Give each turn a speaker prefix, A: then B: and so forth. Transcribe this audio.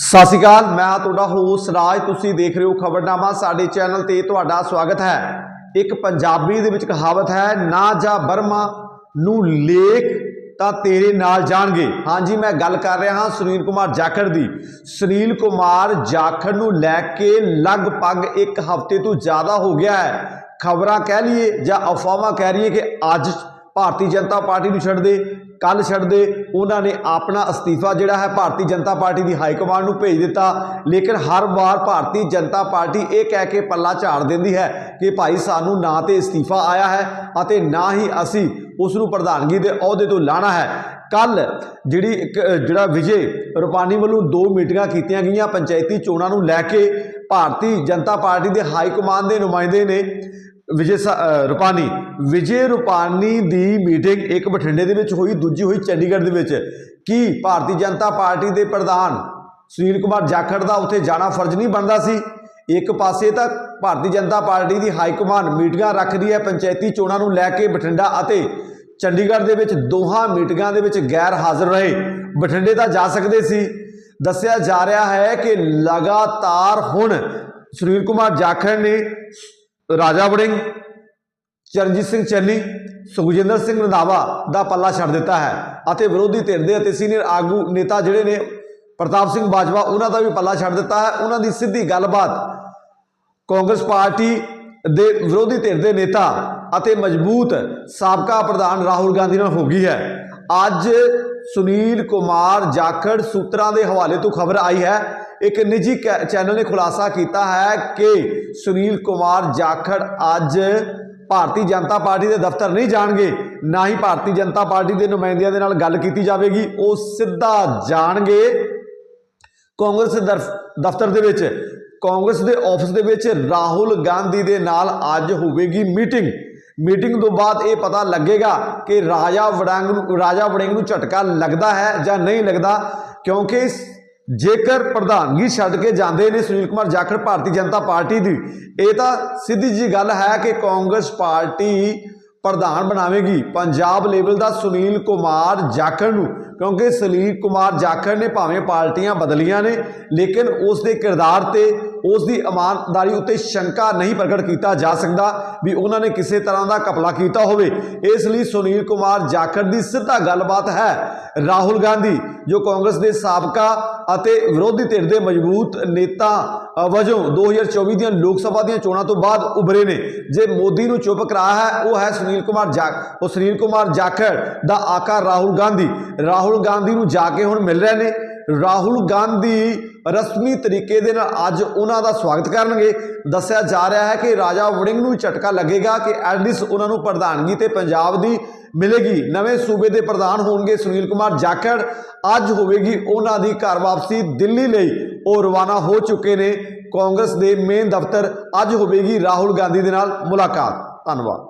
A: ਸਤਿ ਸ਼੍ਰੀ ਅਕਾਲ, ਮੈਂ ਤੁਹਾਡਾ ਹੋਸਟ ਰਾਜ, ਤੁਸੀਂ ਦੇਖ ਰਹੇ ਹੋ ਖਬਰਨਾਮਾ, ਸਾਡੇ ਚੈਨਲ ਤੇ ਤੁਹਾਡਾ ਸਵਾਗਤ ਹੈ। ਇੱਕ ਪੰਜਾਬੀ ਦੇ ਵਿੱਚ ਕਹਾਵਤ ਹੈ, ਨਾ ਜਾ ਬਰਮਾ ਨੂੰ ਲੇਖ ਤਾਂ ਤੇਰੇ ਨਾਲ ਜਾਣਗੇ। ਹਾਂਜੀ, ਮੈਂ ਗੱਲ ਕਰ ਰਿਹਾ ਹਾਂ ਸੁਨੀਲ ਕੁਮਾਰ ਜਾਖੜ ਦੀ। ਸੁਨੀਲ ਕੁਮਾਰ ਜਾਖੜ ਨੂੰ ਲੈ ਕੇ ਲਗਭਗ ਇੱਕ ਹਫ਼ਤੇ ਤੋਂ ਜ਼ਿਆਦਾ ਹੋ ਗਿਆ ਹੈ। ਖਬਰਾਂ ਕਹਿ ਲਈਏ ਜਾਂ ਅਫਵਾਹਾਂ ਕਹਿ ਰਹੀਏ ਕਿ ਅੱਜ ਭਾਰਤੀ ਜਨਤਾ ਪਾਰਟੀ ਨੂੰ ਛੱਡ ਦੇ ਕੱਲ ਛੱਡਦੇ ਉਹਨਾਂ ਨੇ ਆਪਣਾ ਅਸਤੀਫਾ ਜਿਹੜਾ ਹੈ ਭਾਰਤੀ ਜਨਤਾ ਪਾਰਟੀ ਦੀ ਹਾਈ ਕਮਾਂਡ ਨੂੰ ਭੇਜ ਦਿੱਤਾ। ਲੇਕਿਨ ਹਰ ਵਾਰ ਭਾਰਤੀ ਜਨਤਾ ਪਾਰਟੀ ਇਹ ਕਹਿ ਕੇ ਪੱਲਾ ਝਾੜ ਦਿੰਦੀ ਹੈ ਕਿ ਭਾਈ ਸਾਨੂੰ ਨਾ ਤੇ ਅਸਤੀਫਾ ਆਇਆ ਹੈ ਅਤੇ ਨਾ ਹੀ ਅਸੀਂ ਉਸ ਨੂੰ ਪ੍ਰਧਾਨਗੀ ਦੇ ਅਹੁਦੇ ਤੋਂ ਲਾਣਾ ਹੈ। ਕੱਲ ਜਿਹੜੀ ਇੱਕ, ਜਿਹੜਾ ਵਿਜੇ ਰੁਪਾਨੀ ਵੱਲੋਂ ਦੋ ਮੀਟਿੰਗਾਂ ਕੀਤੀਆਂ ਗਈਆਂ ਪੰਚਾਇਤੀ ਚੋਣਾਂ ਨੂੰ ਲੈ ਕੇ ਭਾਰਤੀ ਜਨਤਾ ਪਾਰਟੀ ਦੇ ਹਾਈ ਕਮਾਂਡ ਦੇ ਨੁਮਾਇੰਦੇ ਨੇ ਵਿਜੇ ਸਾ- ਰੂਪਾਨੀ। ਵਿਜੇ ਰੁਪਾਨੀ ਦੀ ਮੀਟਿੰਗ ਇੱਕ ਬਠਿੰਡੇ ਦੇ ਵਿੱਚ ਹੋਈ, ਦੂਜੀ ਹੋਈ ਚੰਡੀਗੜ੍ਹ ਦੇ ਵਿੱਚ। ਕੀ ਭਾਰਤੀ ਜਨਤਾ ਪਾਰਟੀ ਦੇ ਪ੍ਰਧਾਨ ਸੁਨੀਲ ਕੁਮਾਰ ਜਾਖੜ ਦਾ ਉੱਥੇ ਜਾਣਾ ਫਰਜ਼ ਨਹੀਂ ਬਣਦਾ ਸੀ? ਇੱਕ ਪਾਸੇ ਤਾਂ ਭਾਰਤੀ ਜਨਤਾ ਪਾਰਟੀ ਦੀ ਹਾਈ ਕਮਾਂਡ ਮੀਟਿੰਗਾਂ ਰੱਖਦੀ ਹੈ ਪੰਚਾਇਤੀ ਚੋਣਾਂ ਨੂੰ ਲੈ ਕੇ ਬਠਿੰਡਾ ਅਤੇ ਚੰਡੀਗੜ੍ਹ ਦੇ ਵਿੱਚ ਦੋਹਾਂ ਮੀਟਿੰਗਾਂ ਦੇ ਵਿੱਚ ਗੈਰ ਹਾਜ਼ਰ ਰਹੇ। ਬਠਿੰਡੇ ਤਾਂ ਜਾ ਸਕਦੇ ਸੀ। ਦੱਸਿਆ ਜਾ ਰਿਹਾ ਹੈ ਕਿ ਲਗਾਤਾਰ ਹੁਣ ਸੁਨੀਲ ਕੁਮਾਰ ਜਾਖੜ ਨੇ ਰਾਜਾ ਵੜਿੰਗ, ਚਰਨਜੀਤ ਸਿੰਘ ਚੰਨੀ ਸੁਖਜਿੰਦਰ ਸਿੰਘ ਰੰਧਾਵਾ ਦਾ ਪੱਲਾ ਛੱਡ ਦਿੱਤਾ ਹੈ ਅਤੇ ਵਿਰੋਧੀ ਧਿਰ ਦੇ ਅਤੇ ਸੀਨੀਅਰ ਆਗੂ ਨੇਤਾ ਜਿਹੜੇ ਨੇ, ਪ੍ਰਤਾਪ ਸਿੰਘ ਬਾਜਵਾ, ਉਹਨਾਂ ਦਾ ਵੀ ਪੱਲਾ ਛੱਡ ਦਿੱਤਾ ਹੈ। ਉਹਨਾਂ ਦੀ ਸਿੱਧੀ ਗੱਲਬਾਤ ਕਾਂਗਰਸ ਪਾਰਟੀ ਦੇ ਵਿਰੋਧੀ ਧਿਰ ਦੇ ਨੇਤਾ ਅਤੇ ਮਜ਼ਬੂਤ ਸਾਬਕਾ ਪ੍ਰਧਾਨ ਰਾਹੁਲ ਗਾਂਧੀ ਨਾਲ ਹੋ ਗਈ ਹੈ। ਅੱਜ ਸੁਨੀਲ ਕੁਮਾਰ ਜਾਖੜ ਸੂਤਰਾਂ ਦੇ ਹਵਾਲੇ ਤੋਂ ਖਬਰ ਆਈ ਹੈ। ਇੱਕ ਨਿੱਜੀ ਕੈ- ਚੈਨਲ ਨੇ ਖੁਲਾਸਾ ਕੀਤਾ ਹੈ ਕਿ ਸੁਨੀਲ ਕੁਮਾਰ ਜਾਖੜ ਅੱਜ ਭਾਰਤੀ ਜਨਤਾ ਪਾਰਟੀ ਦੇ ਦਫ਼ਤਰ ਨਹੀਂ ਜਾਣਗੇ, ਨਾ ਹੀ ਭਾਰਤੀ ਜਨਤਾ ਪਾਰਟੀ ਦੇ ਨੁਮਾਇੰਦਿਆਂ ਦੇ ਨਾਲ ਗੱਲ ਕੀਤੀ ਜਾਵੇਗੀ, ਉਹ ਸਿੱਧਾ ਜਾਣਗੇ ਕਾਂਗਰਸ ਦੇ ਦਫ਼ਤਰ ਦੇ ਵਿੱਚ। ਕਾਂਗਰਸ ਦੇ ਆਫਿਸ ਦੇ ਵਿੱਚ ਰਾਹੁਲ ਗਾਂਧੀ ਦੇ ਨਾਲ ਅੱਜ ਹੋਵੇਗੀ ਮੀਟਿੰਗ। ਮੀਟਿੰਗ ਤੋਂ ਬਾਅਦ ਇਹ ਪਤਾ ਲੱਗੇਗਾ ਕਿ ਰਾਜਾ ਵੜਾਂਗ ਨੂੰ, ਰਾਜਾ ਵੜਿੰਗ ਨੂੰ ਝਟਕਾ ਲੱਗਦਾ ਹੈ ਜਾਂ ਨਹੀਂ ਲੱਗਦਾ, ਕਿਉਂਕਿ ਜੇਕਰ ਪ੍ਰਧਾਨਗੀ ਛੱਡ ਕੇ ਜਾਂਦੇ ਨੇ ਸੁਨੀਲ ਕੁਮਾਰ ਜਾਖੜ ਭਾਰਤੀ ਜਨਤਾ ਪਾਰਟੀ ਦੀ, ਇਹ ਤਾਂ ਸਿੱਧੀ ਜੀ ਗੱਲ ਹੈ ਕਿ ਕਾਂਗਰਸ ਪਾਰਟੀ ਪ੍ਰਧਾਨ ਬਣਾਵੇਗੀ। ਪੰਜਾਬ ਲੈਵਲ ਦਾ ਸੁਨੀਲ ਕੁਮਾਰ ਜਾਖੜ ਨੂੰ, ਕਿਉਂਕਿ ਸੁਨੀਲ ਕੁਮਾਰ ਜਾਖੜ ਨੇ ਭਾਵੇਂ ਪਾਰਟੀਆਂ ਬਦਲੀਆਂ ਨੇ, ਲੇਕਿਨ ਉਸ ਦੇ ਕਿਰਦਾਰ ਤੇ ਉਸ ਦੀ ਇਮਾਨਦਾਰੀ ਉੱਤੇ ਸ਼ੰਕਾ ਨਹੀਂ ਪ੍ਰਗਟ ਕੀਤਾ ਜਾ ਸਕਦਾ ਵੀ ਉਹਨਾਂ ਨੇ ਕਿਸੇ ਤਰ੍ਹਾਂ ਦਾ ਕਪਲਾ ਕੀਤਾ ਹੋਵੇ। ਇਸ ਲਈ ਸੁਨੀਲ ਕੁਮਾਰ ਜਾਖੜ ਦੀ ਸਿੱਧਾ ਗੱਲਬਾਤ ਹੈ। ਰਾਹੁਲ ਗਾਂਧੀ ਜੋ ਕਾਂਗਰਸ ਦੇ ਸਾਬਕਾ ਅਤੇ ਵਿਰੋਧੀ ਧਿਰ ਦੇ ਮਜ਼ਬੂਤ ਨੇਤਾ ਅ, ਵਜੋਂ 2024 ਦੀਆਂ ਲੋਕ ਸਭਾ ਦੀਆਂ ਚੋਣਾਂ ਤੋਂ ਬਾਅਦ ਉਭਰੇ ਨੇ। ਜੇ ਮੋਦੀ ਨੂੰ ਚੁੱਪ ਕਰਾਇਆ ਹੈ ਉਹ ਹੈ ਸੁਨੀਲ ਕੁਮਾਰ ਜਾ ਉਹ ਸੁਨੀਲ ਕੁਮਾਰ ਜਾਖੜ ਦਾ ਆਕਾ ਰਾਹੁਲ ਗਾਂਧੀ। ਰਾਹੁਲ ਗਾਂਧੀ ਨੂੰ ਜਾ ਕੇ ਹੁਣ ਮਿਲ ਰਹੇ ਨੇ। ਰਾਹੁਲ ਗਾਂਧੀ ਰਸਮੀ ਤਰੀਕੇ ਦੇ ਨਾਲ ਅੱਜ ਉਹਨਾਂ ਦਾ ਸਵਾਗਤ ਕਰਨਗੇ। ਦੱਸਿਆ ਜਾ ਰਿਹਾ ਹੈ ਕਿ ਰਾਜਾ ਵੜਿੰਗ ਨੂੰ ਝਟਕਾ ਲੱਗੇਗਾ ਕਿ ਐਡਿਸ ਉਹਨਾਂ ਨੂੰ ਪ੍ਰਧਾਨਗੀ ਤੇ ਪੰਜਾਬ ਦੀ ਮਿਲੇਗੀ। ਨਵੇਂ ਸੂਬੇ ਦੇ ਪ੍ਰਧਾਨ ਹੋਣਗੇ ਸੁਨੀਲ ਕੁਮਾਰ ਜਾਖੜ। ਅੱਜ ਹੋਵੇਗੀ ਉਹਨਾਂ ਦੀ ਘਰ ਵਾਪਸੀ। ਦਿੱਲੀ ਲਈ ਉਹ ਰਵਾਨਾ ਹੋ ਚੁੱਕੇ ਨੇ। ਕਾਂਗਰਸ ਦੇ ਮੇਨ ਦਫ਼ਤਰ ਅੱਜ ਹੋਵੇਗੀ ਰਾਹੁਲ ਗਾਂਧੀ ਦੇ ਨਾਲ ਮੁਲਾਕਾਤ। ਧੰਨਵਾਦ।